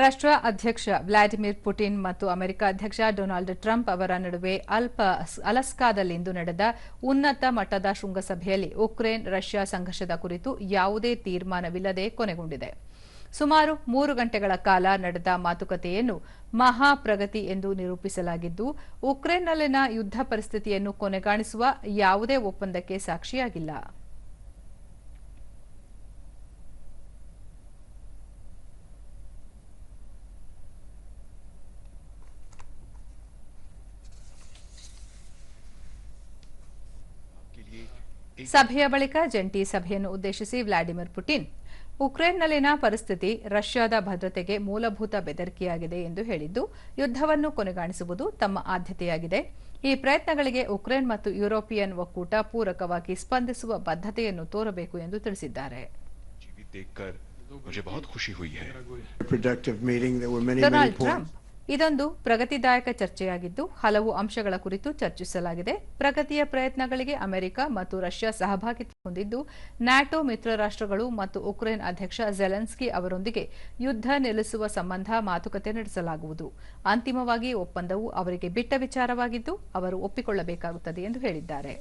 ರಾಷ್ಟ್ರ ಅಧ್ಯಕ್ಷ Vladimir Putin ಮತ್ತು ಅಮೆರಿಕ ಅಧ್ಯಕ್ಷ ಡೊನಾಲ್ಡ್ ಟ್ರಂಪ್ ಅವರ ನಡುವೆ ಅಲ್ಪ ಅಲಸ್ಕಾದಲ್ಲಿಂದು ನಡೆದ ಉನ್ನತ ಮಟ್ಟದ ಶೃಂಗಸಭೆಯಲ್ಲಿ ಉಕ್ರೇನ್ ರಷ್ಯಾ ಸಂಘರ್ಷದ ಕುರಿತು ಯಾವುದೇ ತೀರ್ಮಾನವಿಲ್ಲದೆ ಕೊನೆಗೊಂಡಿದೆ. ಸುಮಾರು ಮೂರು ಗಂಟೆಗಳ ಕಾಲ ನಡೆದ ಮಾತುಕತೆಯನ್ನು ಮಹಾ ಪ್ರಗತಿ ಎಂದು ನಿರೂಪಿಸಲಾಗಿದ್ದು, ಉಕ್ರೇನ್ನಲ್ಲಿನ ಯುದ್ಧ ಪರಿಸ್ಥಿತಿಯನ್ನು ಕೊನೆಗಾಣಿಸುವ ಯಾವುದೇ ಒಪ್ಪಂದಕ್ಕೆ ಸಾಕ್ಷಿಯಾಗಿಲ್ಲ. ಸಭೆಯ ಬಳಿಕ ಜಂಟಿ ಸಭೆಯನ್ನು ಉದ್ದೇಶಿಸಿ ವ್ಲಾಡಿಮಿರ್ ಪುಟಿನ್. ಉಕ್ರೇನ್ನಲ್ಲಿನ ಪರಿಸ್ಥಿತಿ ರಷ್ಯಾದ ಭದ್ರತೆಗೆ ಮೂಲಭೂತ ಬೆದರಿಕೆಯಾಗಿದೆ ಎಂದು ಹೇಳಿದ್ದು ಯುದ್ಧವನ್ನು ಕೊನೆಗಾಣಿಸುವುದು ತಮ್ಮ ಆದ್ಯತೆಯಾಗಿದೆ. ಈ ಪ್ರಯತ್ನಗಳಿಗೆ ಉಕ್ರೇನ್ ಮತ್ತು ಯುರೋಪಿಯನ್ ಒಕ್ಕೂಟ ಪೂರಕವಾಗಿ ಸ್ಪಂದಿಸುವ ಬದ್ಧತೆಯನ್ನು ತೋರಬೇಕು ಎಂದು ತಿಳಿಸಿದ್ದಾರೆ. ಡೊನಾಲ್ಡ್ ಟ್ರಂಪ್ ಇದೊಂದು ಪ್ರಗತಿದಾಯಕ ಚರ್ಚೆಯಾಗಿದ್ದು ಹಲವು ಅಂಶಗಳ ಕುರಿತು ಚರ್ಚಿಸಲಾಗಿದೆ. ಪ್ರಗತಿಯ ಪ್ರಯತ್ನಗಳಿಗೆ ಅಮೆರಿಕ ಮತ್ತು ರಷ್ಯಾ ಸಹಭಾಗಿತ್ವ ಹೊಂದಿದ್ದು, ನ್ಯಾಟೋ ಮಿತ್ರ ರಾಷ್ಟ್ರಗಳು ಮತ್ತು ಉಕ್ರೇನ್ ಅಧ್ಯಕ್ಷ ಜೆಲೆನ್ಸ್ಕಿ ಅವರೊಂದಿಗೆ ಯುದ್ಧ ನಿಲ್ಲಿಸುವ ಸಂಬಂಧ ಮಾತುಕತೆ ನಡೆಸಲಾಗುವುದು. ಅಂತಿಮವಾಗಿ ಒಪ್ಪಂದವು ಅವರಿಗೆ ಬಿಟ್ಟ ವಿಚಾರವಾಗಿದ್ದು, ಅವರು ಒಪ್ಪಿಕೊಳ್ಳಬೇಕಾಗುತ್ತದೆ ಎಂದು ಹೇಳಿದ್ದಾರೆ.